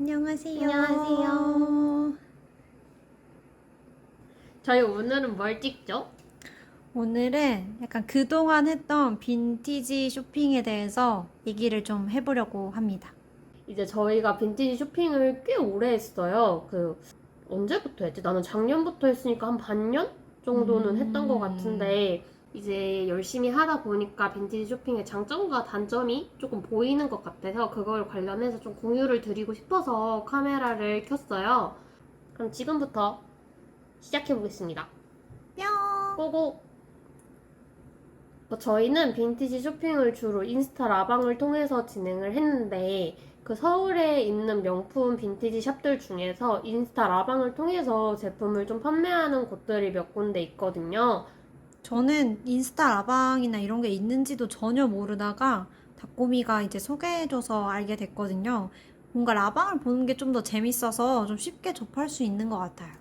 안녕하세요. 안녕하세요. 저희 오늘은 뭘 찍죠? 오늘은 약간 그동안 했던 빈티지 쇼핑에 대해서 얘기를 좀 해보려고 합니다. 이제 저희가 빈티지 쇼핑을 꽤 오래 했어요. 그 언제부터 했지? 나는 작년부터 했으니까 한 반년 정도는 음. 했던 것 같은데 이제 열심히 하다 보니까 빈티지 쇼핑의 장점과 단점이 조금 보이는 것 같아서 그걸 관련해서 좀 공유를 드리고 싶어서 카메라를 켰어요. 그럼 지금부터 시작해 보겠습니다. 뿅! 고고! 어, 저희는 빈티지 쇼핑을 주로 인스타 라방을 통해서 진행을 했는데 그 서울에 있는 명품 빈티지 샵들 중에서 인스타 라방을 통해서 제품을 좀 판매하는 곳들이 몇 군데 있거든요. 저는 인스타 라방이나 이런 게 있는지도 전혀 모르다가 닭꼬미가 이제 소개해줘서 알게 됐거든요. 뭔가 라방을 보는 게 좀 더 재밌어서 좀 쉽게 접할 수 있는 것 같아요.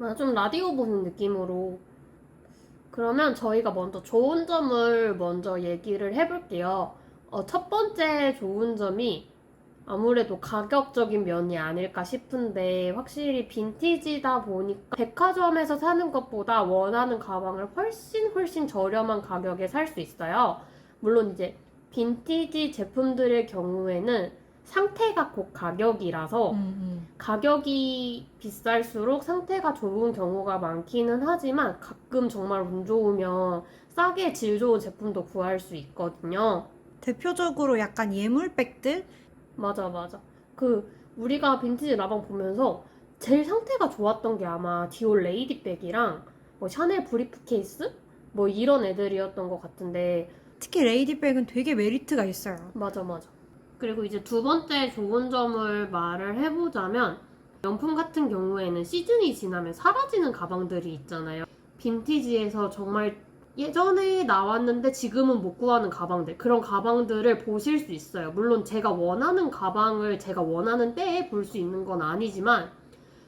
아, 좀 라디오 보는 느낌으로. 그러면 저희가 먼저 좋은 점을 먼저 얘기를 해볼게요. 어, 첫 번째 좋은 점이 아무래도 가격적인 면이 아닐까 싶은데 확실히 빈티지다 보니까 백화점에서 사는 것보다 원하는 가방을 훨씬 훨씬 저렴한 가격에 살 수 있어요. 물론 이제 빈티지 제품들의 경우에는 상태가 곧 가격이라서 음, 가격이 비쌀수록 상태가 좋은 경우가 많기는 하지만 가끔 정말 운 좋으면 싸게 질 좋은 제품도 구할 수 있거든요. 대표적으로 약간 예물백들? 맞아, 맞아. 그, 우리가 빈티지 라방 보면서 제일 상태가 좋았던 게 아마 디올 레이디백이랑 뭐 샤넬 브리프 케이스? 뭐 이런 애들이었던 것 같은데, 특히 레이디백은 되게 메리트가 있어요. 맞아, 맞아. 그리고 이제 두 번째 좋은 점을 말을 해보자면, 명품 같은 경우에는 시즌이 지나면 사라지는 가방들이 있잖아요. 빈티지에서 정말 예전에 나왔는데 지금은 못 구하는 가방들. 그런 가방들을 보실 수 있어요. 물론 제가 원하는 가방을 제가 원하는 때에 볼 수 있는 건 아니지만,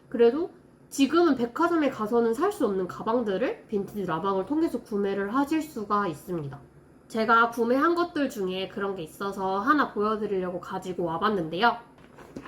그래도 지금은 백화점에 가서는 살 수 없는 가방들을 빈티지 라방을 통해서 구매를 하실 수가 있습니다. 제가 구매한 것들 중에 그런 게 있어서 하나 보여드리려고 가지고 와봤는데요.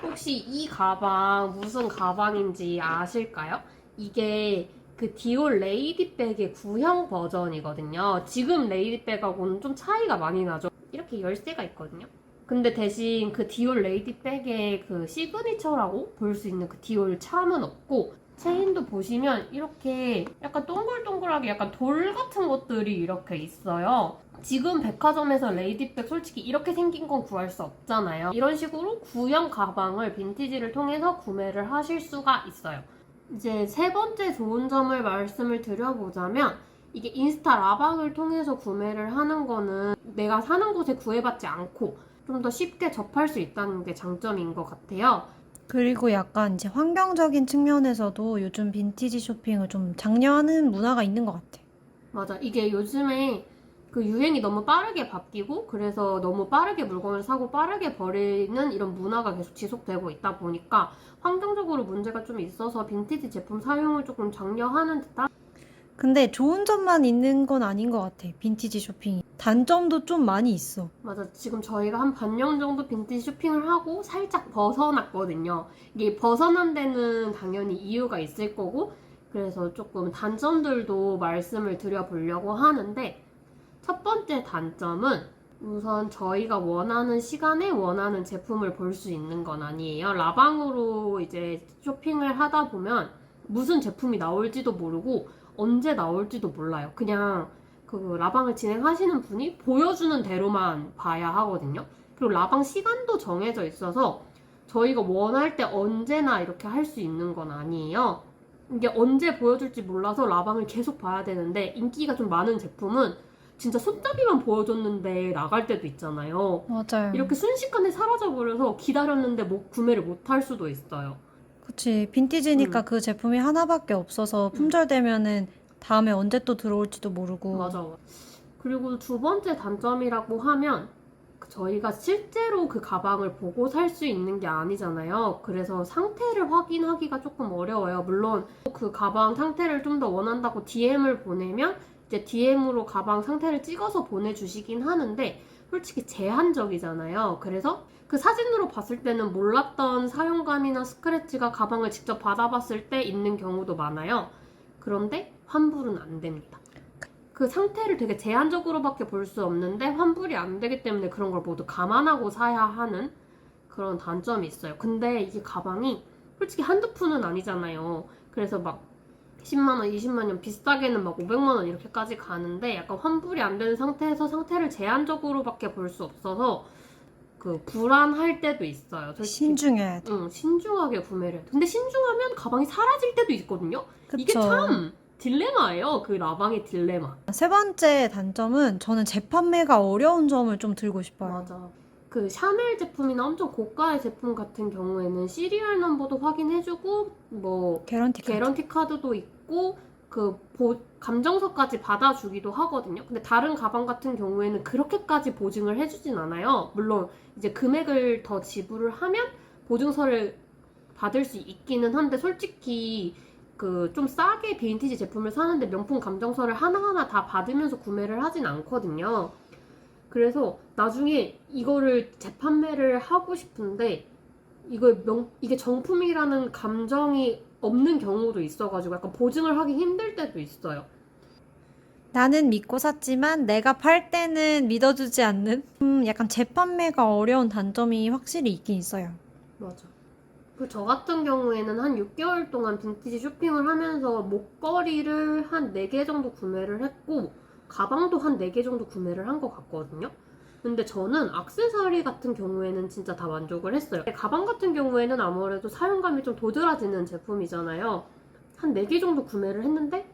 혹시 이 가방 무슨 가방인지 아실까요? 이게 그 디올 레이디백의 구형 버전이거든요. 지금 레이디백하고는 좀 차이가 많이 나죠. 이렇게 열쇠가 있거든요. 근데 대신 그 디올 레이디백의 그 시그니처라고 볼 수 있는 그 디올 참은 없고 체인도 보시면 이렇게 약간 동글동글하게 약간 돌 같은 것들이 이렇게 있어요. 지금 백화점에서 레이디백 솔직히 이렇게 생긴 건 구할 수 없잖아요. 이런 식으로 구형 가방을 빈티지를 통해서 구매를 하실 수가 있어요. 이제 세 번째 좋은 점을 말씀을 드려보자면 이게 인스타 라방을 통해서 구매를 하는 거는 내가 사는 곳에 구애받지 않고 좀 더 쉽게 접할 수 있다는 게 장점인 것 같아요. 그리고 약간 이제 환경적인 측면에서도 요즘 빈티지 쇼핑을 좀 장려하는 문화가 있는 것 같아. 맞아. 이게 요즘에 그 유행이 너무 빠르게 바뀌고 그래서 너무 빠르게 물건을 사고 빠르게 버리는 이런 문화가 계속 지속되고 있다 보니까 환경적으로 문제가 좀 있어서 빈티지 제품 사용을 조금 장려하는 듯한 근데 좋은 점만 있는 건 아닌 것 같아. 빈티지 쇼핑이. 단점도 좀 많이 있어. 맞아. 지금 저희가 한 반년 정도 빈티지 쇼핑을 하고 살짝 벗어났거든요. 이게 벗어난 데는 당연히 이유가 있을 거고 그래서 조금 단점들도 말씀을 드려보려고 하는데 첫 번째 단점은 우선 저희가 원하는 시간에 원하는 제품을 볼 수 있는 건 아니에요. 라방으로 이제 쇼핑을 하다 보면 무슨 제품이 나올지도 모르고 언제 나올지도 몰라요. 그냥 그 라방을 진행하시는 분이 보여주는 대로만 봐야 하거든요. 그리고 라방 시간도 정해져 있어서 저희가 원할 때 언제나 이렇게 할 수 있는 건 아니에요. 이게 언제 보여줄지 몰라서 라방을 계속 봐야 되는데 인기가 좀 많은 제품은 진짜 손잡이만 보여줬는데 나갈 때도 있잖아요. 맞아요. 이렇게 순식간에 사라져버려서 기다렸는데 뭐 구매를 못 할 수도 있어요. 그치. 빈티지니까 음. 그 제품이 하나밖에 없어서 품절되면은 다음에 언제 또 들어올지도 모르고. 맞아. 그리고 두 번째 단점이라고 하면 그 저희가 실제로 그 가방을 보고 살 수 있는 게 아니잖아요. 그래서 상태를 확인하기가 조금 어려워요. 물론 그 가방 상태를 좀 더 원한다고 DM을 보내면 이제 DM으로 가방 상태를 찍어서 보내주시긴 하는데 솔직히 제한적이잖아요. 그래서 그 사진으로 봤을 때는 몰랐던 사용감이나 스크래치가 가방을 직접 받아봤을 때 있는 경우도 많아요. 그런데 환불은 안 됩니다. 그 상태를 되게 제한적으로밖에 볼 수 없는데 환불이 안 되기 때문에 그런 걸 모두 감안하고 사야 하는 그런 단점이 있어요. 근데 이 가방이 솔직히 한두 푼은 아니잖아요. 그래서 막 10만원, 20만원, 비싸게는 막 500만원 이렇게까지 가는데 약간 환불이 안 되는 상태에서 상태를 제한적으로밖에 볼 수 없어서 그 불안할 때도 있어요. 신중해야 돼. 응, 신중하게 구매를. 근데 신중하면 가방이 사라질 때도 있거든요. 그쵸. 이게 참 딜레마예요. 그 라방의 딜레마. 세 번째 단점은 저는 재판매가 어려운 점을 좀 들고 싶어요. 맞아. 그 샤넬 제품이나 엄청 고가의 제품 같은 경우에는 시리얼 넘버도 확인해주고 뭐 개런티 카드. 개런티 카드도 있고 그 보- 감정서까지 받아주기도 하거든요. 근데 다른 가방 같은 경우에는 그렇게까지 보증을 해주진 않아요. 물론 이제 금액을 더 지불을 하면 보증서를 받을 수 있기는 한데 솔직히 그 좀 싸게 빈티지 제품을 사는데 명품 감정서를 하나하나 다 받으면서 구매를 하진 않거든요. 그래서 나중에 이거를 재판매를 하고 싶은데 이걸 명, 이게 정품이라는 감정이 없는 경우도 있어가지고 약간 보증을 하기 힘들 때도 있어요. 나는 믿고 샀지만 내가 팔 때는 믿어주지 않는 음, 약간 재판매가 어려운 단점이 확실히 있긴 있어요. 맞아. 그 저 같은 경우에는 한 6개월 동안 빈티지 쇼핑을 하면서 목걸이를 한 4개 정도 구매를 했고 가방도 한 4개 정도 구매를 한 것 같거든요. 근데 저는 악세사리 같은 경우에는 진짜 다 만족을 했어요. 가방 같은 경우에는 아무래도 사용감이 좀 도드라지는 제품이잖아요. 한 4개 정도 구매를 했는데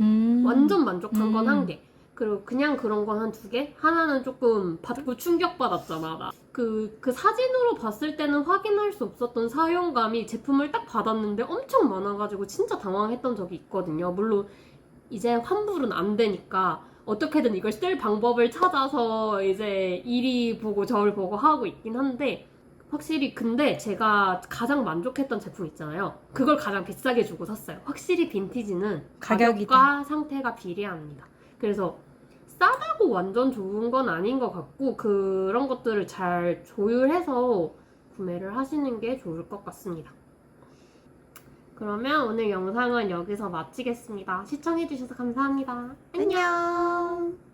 음. 완전 만족한 건 음. 한 개. 그리고 그냥 그런 건 한 두 개? 하나는 조금 받고 충격받았잖아, 나. 그, 그 사진으로 봤을 때는 확인할 수 없었던 사용감이 제품을 딱 받았는데 엄청 많아가지고 진짜 당황했던 적이 있거든요. 물론 이제 환불은 안 되니까 어떻게든 이걸 쓸 방법을 찾아서 이제 이리 보고 저를 보고 하고 있긴 한데 확실히 근데 제가 가장 만족했던 제품 있잖아요. 그걸 가장 비싸게 주고 샀어요. 확실히 빈티지는 가격이다. 가격과 상태가 비례합니다. 그래서 싸다고 완전 좋은 건 아닌 것 같고 그런 것들을 잘 조율해서 구매를 하시는 게 좋을 것 같습니다. 그러면 오늘 영상은 여기서 마치겠습니다. 시청해주셔서 감사합니다. 안녕! 안녕.